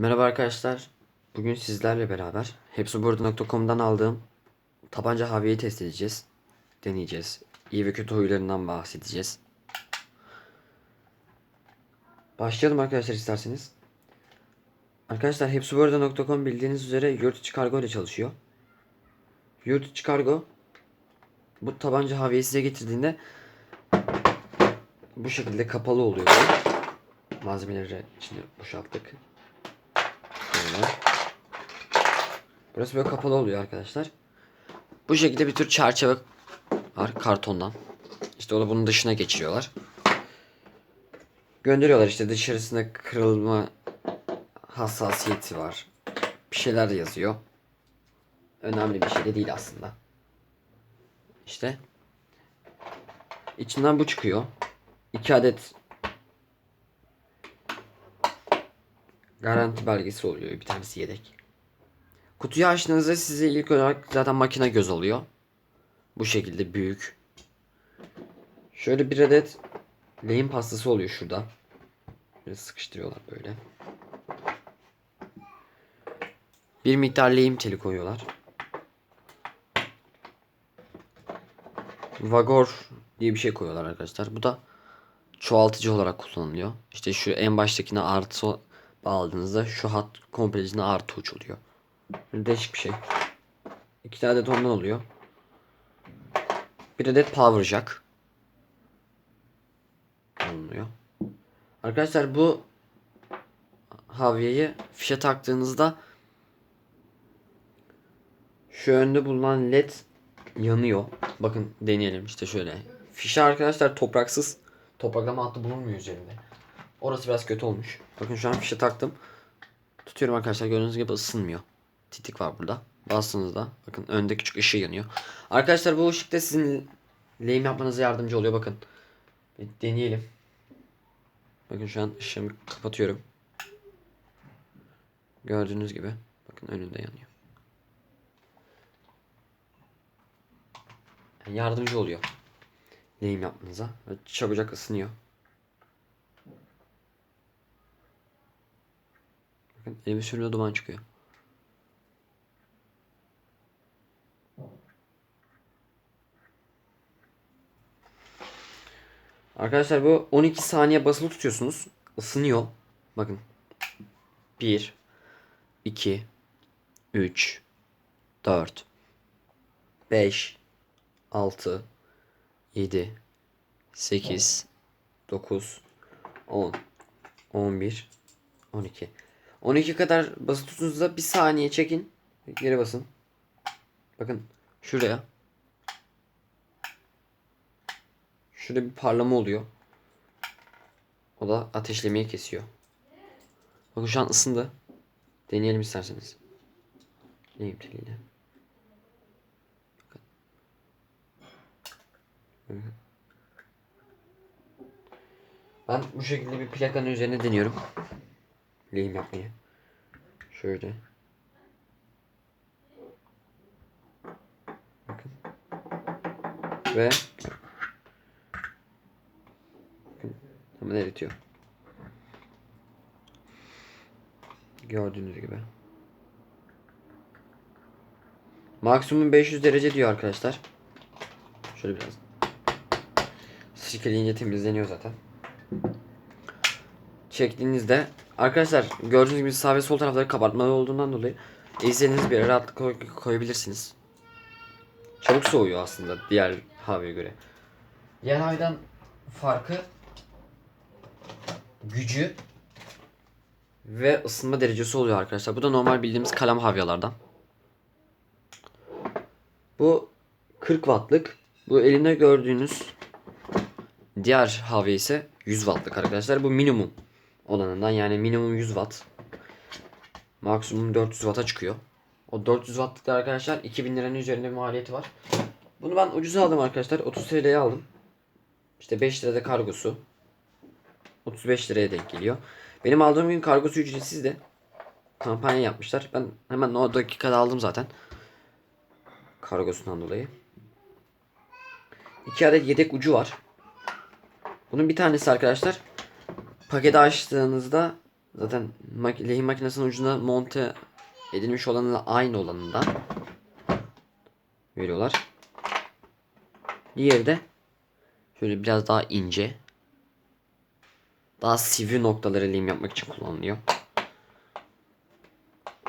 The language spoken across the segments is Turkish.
Merhaba arkadaşlar. Bugün sizlerle beraber hepsiburada.com'dan aldığım tabanca haviyeyi test edeceğiz. Deneyeceğiz. İyi ve kötü huylarından bahsedeceğiz. Başlayalım arkadaşlar isterseniz. Arkadaşlar hepsiburada.com bildiğiniz üzere yurt içi kargo ile çalışıyor. Yurt içi kargo bu tabanca haviyeyi size getirdiğinde bu şekilde kapalı oluyor. Malzemeleri içine boşalttık. Böyle. Burası böyle kapalı oluyor arkadaşlar. Bu şekilde bir tür çerçeve var kartondan. İşte onu bunun dışına geçiriyorlar. Gönderiyorlar işte dışarısında kırılma hassasiyeti var. Bir şeyler yazıyor. Önemli bir şey de değil aslında. İşte içinden bu çıkıyor. 2 adet garanti belgesi oluyor. Bir tanesi yedek. Kutuyu açtığınızda size ilk olarak zaten makine göz oluyor. Bu şekilde büyük. Şöyle bir adet lehim pastası oluyor şurada. Böyle sıkıştırıyorlar böyle. Bir miktar lehim teli koyuyorlar. Vagor diye bir şey koyuyorlar arkadaşlar. Bu da çoğaltıcı olarak kullanılıyor. İşte şu en baştakine artı bağladığınızda şu hat komplecine artı uç oluyor. Değişik bir şey. İki adet ondan oluyor. Bir adet power jack. Alınıyor. Arkadaşlar bu havyeyi fişe taktığınızda şu önde bulunan led yanıyor. Bakın deneyelim işte şöyle. Fişe arkadaşlar topraksız. Topraklama hattı bulunmuyor üzerinde. Orası biraz kötü olmuş. Bakın şu an fişe taktım. Tutuyorum arkadaşlar gördüğünüz gibi ısınmıyor. Titik var burada. Bastığınızda bakın önde küçük ışığı yanıyor. Arkadaşlar bu ışık da sizin lehim yapmanıza yardımcı oluyor bakın. Bir deneyelim. Bakın şu an ışığımı kapatıyorum. Gördüğünüz gibi bakın önünde yanıyor. Yani yardımcı oluyor. Lehim yapmanıza. Çabucak ısınıyor. Bakın elimi duman çıkıyor. Arkadaşlar bu 12 saniye basılı tutuyorsunuz. Isınıyor. Bakın. 1 2 3 4 5 6 7 8 9 10 11 12 12 kadar basılı tuttuğunuzda bir saniye çekin. Geri basın. Bakın şuraya. Şurada bir parlama oluyor. O da ateşlemeyi kesiyor. Bakın şu an ısındı. Deneyelim isterseniz. Bakın. Bakın. Ben bu şekilde bir plakanın üzerine deniyorum. Lehim yapmayı. Şöyle. Bakın. Ve Bakın, hemen eritiyor. Gördüğünüz gibi. Maksimum 500 derece diyor arkadaşlar. Şöyle biraz. Sirkeleyince temizleniyor zaten. Çektiğinizde arkadaşlar gördüğünüz gibi sağ ve sol tarafları kabartmalı olduğundan dolayı istediğiniz bir yere koy- koyabilirsiniz. Çabuk soğuyor aslında diğer havaya göre. Diğer havaydan farkı gücü ve ısınma derecesi oluyor arkadaşlar. Bu da normal bildiğimiz kalem havyalardan. Bu 40 wattlık. Bu elimde gördüğünüz diğer havya ise 100 wattlık arkadaşlar. Bu minimum olanından yani minimum 100 watt. Maksimum 400 watt'a çıkıyor. O 400 wattlıkta arkadaşlar 2000 liranın üzerinde bir maliyeti var. Bunu ben ucuza aldım arkadaşlar. 30 TL'ye aldım. İşte 5 lirada kargosu. 35 liraya denk geliyor. Benim aldığım gün kargosu ücretsizdi. Kampanya yapmışlar. Ben hemen o dakikada aldım zaten. Kargosundan dolayı. İki adet yedek ucu var. Bunun bir tanesi arkadaşlar paketi açtığınızda Zaten mak- lehim makinesinin ucunda monte edilmiş olanla aynı olanından veriyorlar. Diğeri de şöyle biraz daha ince. Daha sivri noktaları lehim yapmak için kullanılıyor.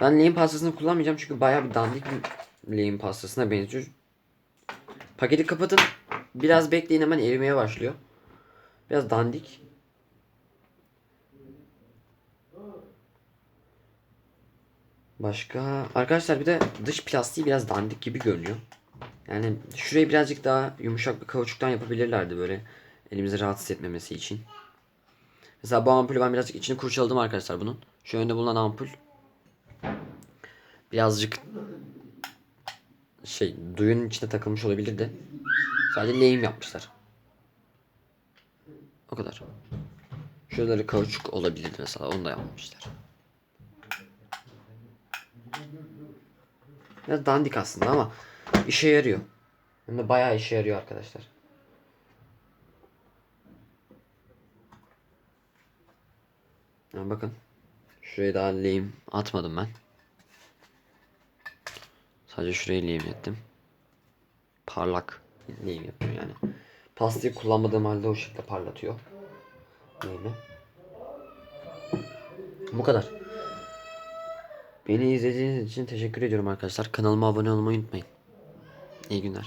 Ben lehim pastasını kullanmayacağım çünkü bayağı bir dandik bir lehim pastasına benziyor. Paketi kapatın. Biraz bekleyin hemen erimeye başlıyor. Biraz dandik. Başka arkadaşlar bir de dış plastiği biraz dandik gibi görünüyor. Yani şurayı birazcık daha yumuşak bir kauçuktan yapabilirlerdi böyle elimizi rahatsız etmemesi için. Mesela bu ampulü ben birazcık içini kurcaladım arkadaşlar bunun. Şu önde bulunan ampul birazcık şey duyunun içine takılmış olabilirdi. Sadece lehim yapmışlar. O kadar. Şuraları kauçuk olabilirdi mesela onu da yapmamışlar. Biraz dandik aslında ama işe yarıyor. Hem de bayağı işe yarıyor arkadaşlar. Ya bakın. Şuraya daha lehim atmadım ben. Sadece şuraya lehim ettim. Parlak lehim yapıyor yani. Pastayı kullanmadığım halde o şekilde parlatıyor. Lehimi. Bu kadar. Beni izlediğiniz için teşekkür ediyorum arkadaşlar. Kanalıma abone olmayı unutmayın. İyi günler.